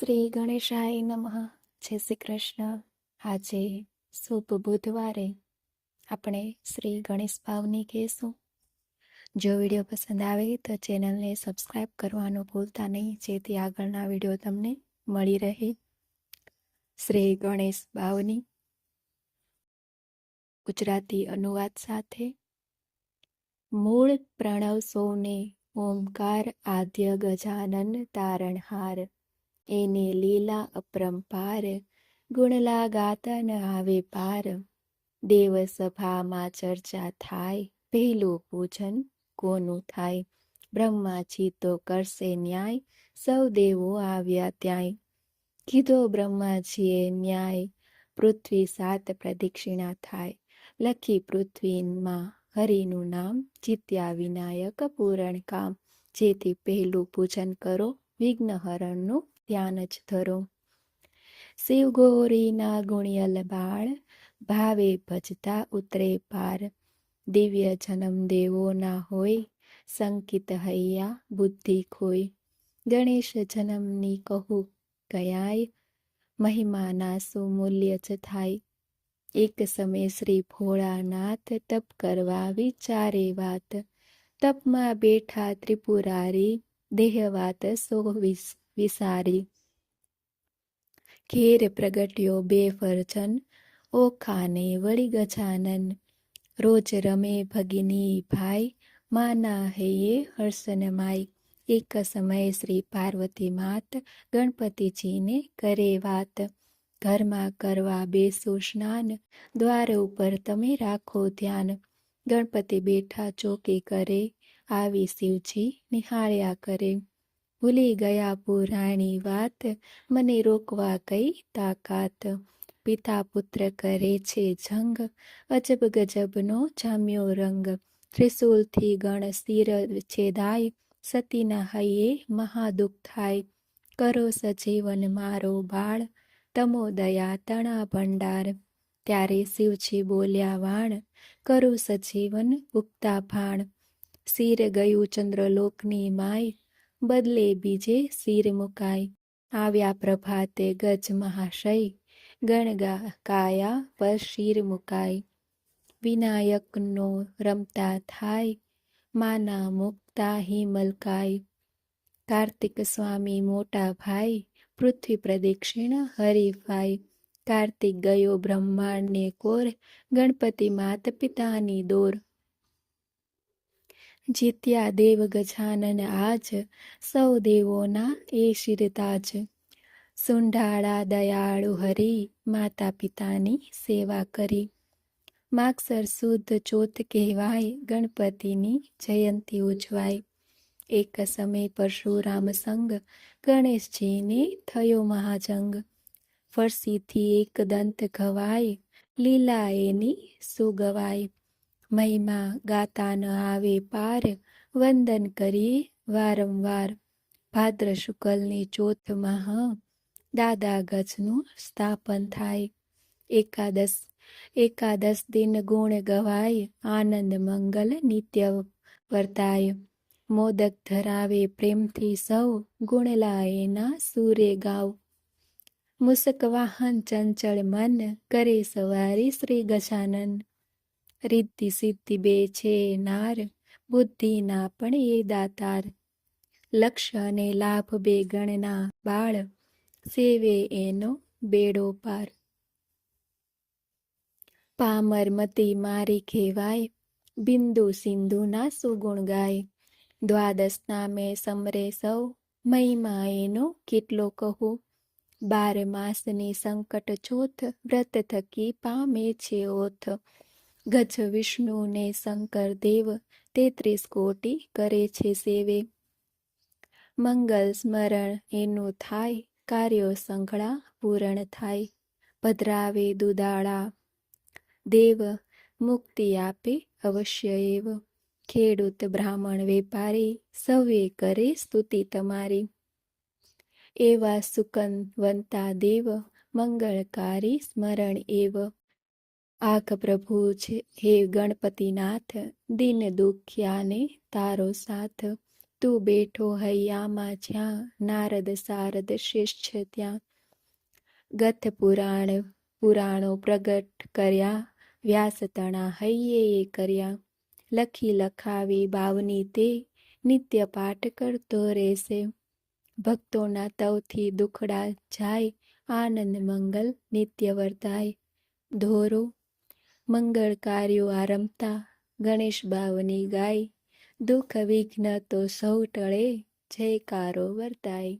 શ્રી ગણેશાય નમઃ. જય શ્રી કૃષ્ણ. આજે શુભ બુધવારે આપણે શ્રી ગણેશ ભાવની કહેશું. જો વીડિયો પસંદ આવે તો ચેનલને સબસ્ક્રાઈબ કરવાનું ભૂલતા નહીં, જેથી આગળના વીડિયો તમને મળી રહે. શ્રી ગણેશ ભાવની ગુજરાતી અનુવાદ સાથે મૂળ પ્રણવ સૌને ઓમકાર આદ્ય ગજાનન તારણહાર. એને લીલા અપરંપાર ગુણલા ગાતા ન આવે પાર. દેવ સભામાં ચર્ચા થાય, પહેલું પૂજન કોનું થાય? બ્રહ્માજી તો કરશે ન્યાય, સૌ દેવો આવ્યા ત્યાંય. કીધો બ્રહ્માજીએ ન્યાય, પૃથ્વી સાત પ્રદક્ષિણા થાય. લખી પૃથ્વીમાં હરિનું નામ, જીત્યા વિનાયક પૂરણ કામ. જેથી પહેલું પૂજન કરો, વિઘ્નહરણનું ધ્યાન જ ધરો. શિવ ગોરીના ગુણિયલ બાળ, ભાવે ભજતા ઉતરે પાર. દિવ્ય જન્મ દેવોના હોય સંકિત હૈયા બુદ્ધિ ખોય. ગણેશ જન્મની કહું કયાય, મહિમાના સુમૂલ્ય જ થાય. એક સમય શ્રી ભોળાનાથ તપ કરવા વિચારે વાત. તપમાં બેઠા ત્રિપુરારી દેહ વાત સો વિસારી. ઘેર પ્રગટ્યો બે ફરજન ઓખાને વળી ગજાનન. રોજ રમે ભગિની ભાઈ, માના હૈયે હર્ષન માય એક સમયે શ્રી પાર્વતી માત ગણપતિજીને કરે વાત. ઘરમાં કરવા બેસો સ્નાન, દ્વાર ઉપર તમે રાખો ધ્યાન. ગણપતિ બેઠા ચોકી કરે, આવી શિવજી નિહાળ્યા કરે. ભૂલી ગયા પુરાણી વાત, મને રોકવા કઈ તાકાત. પિતા પુત્ર કરે છે જંગ અજબ ગજબનો જામ્યો રંગ. ત્રિશુલથી ગણ શિર છેદાય, સતીના હૈયે મહાદુઃખ થાય. કરો સજીવન મારો બાળ, તમો દયા તણા ભંડાર. ત્યારે શિવજી બોલ્યા, વાણ, કરું સજીવન ઉગતા ભાણ. શિર ગયું ચંદ્રલોકની માય બદલે બીજે શિર મુકાય. આવ્યા પ્રભાતે ગજ મહાશય, ગણગા કાયા પર શિર મુકાય. વિનાયકનો રમતા થાય, માના મુક્તા હિમલકાય કાર્તિક સ્વામી મોટા ભાઈ, પૃથ્વી પ્રદક્ષિણ હરિફાઈ કાર્તિક ગયો બ્રહ્માંડને કોર, ગણપતિ માત પિતાની દોર. જીત્યા દેવ ગજાનન આજ, સૌ દેવોના એ શિરતાજ સુંઢાળા દયાળુ હરી, માતા પિતાની સેવા કરી. માગસર શુદ્ધ ચોથ કહેવાય, ગણપતિની જયંતી ઉજવાય. એક સમય પરશુરામ સંગ, ગણેશજીને થયો મહાજંગ. ફરસીથી એક દંત ઘવાય લીલા એની સુગવાય. મહિમા ગાતા ન આવે પાર, વંદન કરી વારંવાર. ભાદ્ર શુકલની ચોથમાં દાદા ગજનું સ્થાપન થાય. એકાદશ એકાદશ દિન ગુણ ગવાય, આનંદ મંગલ નિત્ય વર્તાય. મોદક ધરાવે પ્રેમથી સૌ ગુણલા એના સૂરે ગાવ. મુસક વાહન ચંચળ મન, કરે સવારી શ્રી ગજાનન. રિદ્ધિ સિદ્ધિ બે છે નાર, બુદ્ધિના પણ એ દાતાર. લક્ષ્ય અને લાભ બે ગણના બાળ, સેવે એનો બેડો પાર. પામર મતી મારી કહેવાય બિંદુ સિંધુના સુગુણ ગાય. દ્વાદશ નામે સમરે સૌ, મહિમા એનો કેટલો કહું. બાર માસની સંકટ ચોથ વ્રત થકી પામે છે ઓથ. ગજ વિષ્ણુને શંકર દેવ તેત્રીસ કોટી કરે છે સેવે. મંગલ સ્મરણ એનું થાય, કાર્યો સંઘળા પૂરણ થાય ભદ્રાવે દુદાળા. દેવ મુક્તિ આપે અવશ્ય એવ. ખેડૂત બ્રાહ્મણ વેપારી સૌએ કરે સ્તુતિ તમારી. એવા સુકનવંતા દેવ, મંગળકારી સ્મરણ એવ. આખ પ્રભુ છે, હે ગણપતિનાથ, દિન દુખ્યાને તારો સાથ. તું બેઠો હૈયામાં જ્યાં, નારદ સારદ શિષ્ય ત્યાં. ગથ પુરાણ, પુરાણો પ્રગટ કર્યા, વ્યાસ તણા હૈયે કર્યા. લખી લખાવી બાવની તે, નિત્ય પાઠ કરતો રહેશે. ભક્તોના તવથી દુખડા જાય, આનંદ મંગલ નિત્ય વર્તાય. ધોરો મંગળ કાર્યો આરંભતા ગણેશ બાવની ગાય દુઃખ વિઘ્ન તો સૌ ટળે જયકારો વર્તાય.